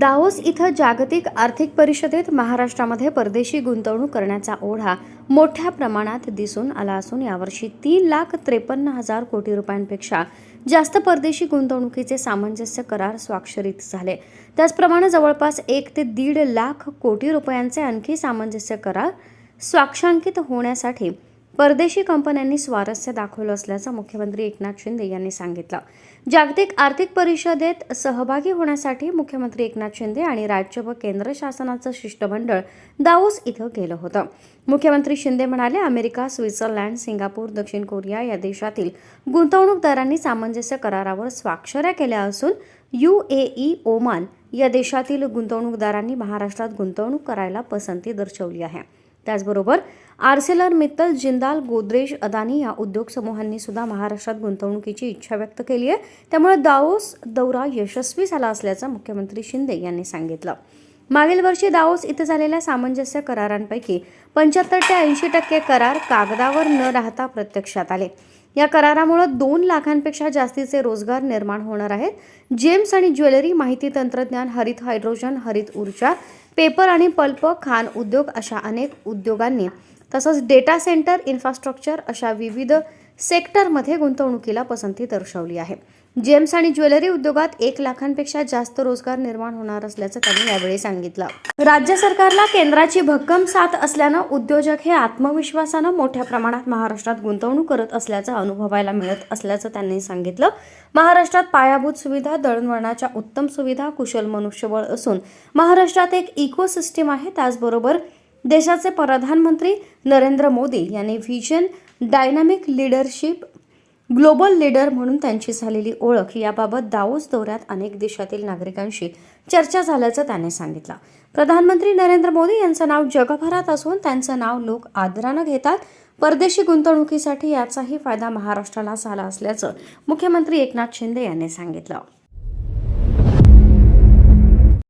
Davos इथं जागतिक आर्थिक परिषदेत महाराष्ट्रामध्ये परदेशी गुंतवणूक करण्याचा ओढा मोठ्या प्रमाणात दिसून आला असून यावर्षी तीन लाख त्रेपन्न हजार कोटी रुपयांपेक्षा जास्त परदेशी गुंतवणुकीचे सामंजस्य करार स्वाक्षरित झाले. त्याचप्रमाणे जवळपास एक ते दीड लाख कोटी रुपयांचे आणखी सामंजस्य करार स्वाक्षांकित होण्यासाठी परदेशी कंपन्यांनी स्वारस्य दाखवलं असल्याचं मुख्यमंत्री एकनाथ शिंदे यांनी सांगितलं. जागतिक आर्थिक परिषदेत सहभागी होण्यासाठी मुख्यमंत्री एकनाथ शिंदे आणि राज्य व केंद्र शासनाचं शिष्टमंडळ दाऊस इथं गेलं होतं. मुख्यमंत्री शिंदे म्हणाले अमेरिका स्वित्झर्लंड सिंगापूर दक्षिण कोरिया या देशातील गुंतवणूकदारांनी सामंजस्य करारावर स्वाक्षऱ्या केल्या असून युएई ओमान या देशातील गुंतवणूकदारांनी महाराष्ट्रात गुंतवणूक करायला पसंती दर्शवली आहे. त्याचबरोबर आर्सेलर मित्तल जिंदाल गोदरेज अदानी या उद्योग समूहांनी सुद्धा महाराष्ट्रात गुंतवणुकीची इच्छा व्यक्त केली आहे. त्यामुळे दाओस दौरा यशस्वी झाला असल्याचं मुख्यमंत्री शिंदे यांनी सांगितलं. मागील वर्षी दाओस इथं झालेल्या सामंजस्य करारांपैकी पंच्याहत्तर ते ऐंशी टक्के करार कागदावर न राहता प्रत्यक्षात आले. या करारामुळे दोन लाखांपेक्षा जास्तीचे रोजगार निर्माण होणार आहेत. जेम्स आणि ज्वेलरी माहिती तंत्रज्ञान हरित हायड्रोजन हरित ऊर्जा पेपर आणि पल्प खाण उद्योग अशा अनेक उद्योगांनी तसंच डेटा सेंटर इन्फ्रास्ट्रक्चर अशा विविध सेक्टरमध्ये गुंतवणुकीला पसंती दर्शवली आहे. जेम्स आणि ज्वेलरी उद्योगात एक लाखांपेक्षा जास्त रोजगार निर्माण होणार असल्याचं त्यांनी यावेळी सांगितलं. राज्य सरकारला केंद्राची भक्कम साथ असल्यानं उद्योजक हे आत्मविश्वासानं मोठ्या प्रमाणात महाराष्ट्रात गुंतवणूक करत असल्याचं अनुभवायला मिळत असल्याचं त्यांनी सांगितलं. महाराष्ट्रात पायाभूत सुविधा दळणवळणाच्या उत्तम सुविधा कुशल मनुष्यबळ असून महाराष्ट्रात एक इकोसिस्टीम आहे. त्याचबरोबर देशाचे प्रधानमंत्री नरेंद्र मोदी यांनी vision dynamic leadership global leader म्हणून त्यांची झालेली ओळख याबाबत दावोस दौऱ्यात अनेक देशातील नागरिकांशी चर्चा झाल्याचं त्याने सांगितलं. प्रधानमंत्री नरेंद्र मोदी यांचं नाव जगभरात असून त्यांचं नाव लोक आदरानं घेतात. परदेशी गुंतवणुकीसाठी याचाही फायदा महाराष्ट्राला झाला असल्याचं मुख्यमंत्री एकनाथ शिंदे यांनी सांगितलं.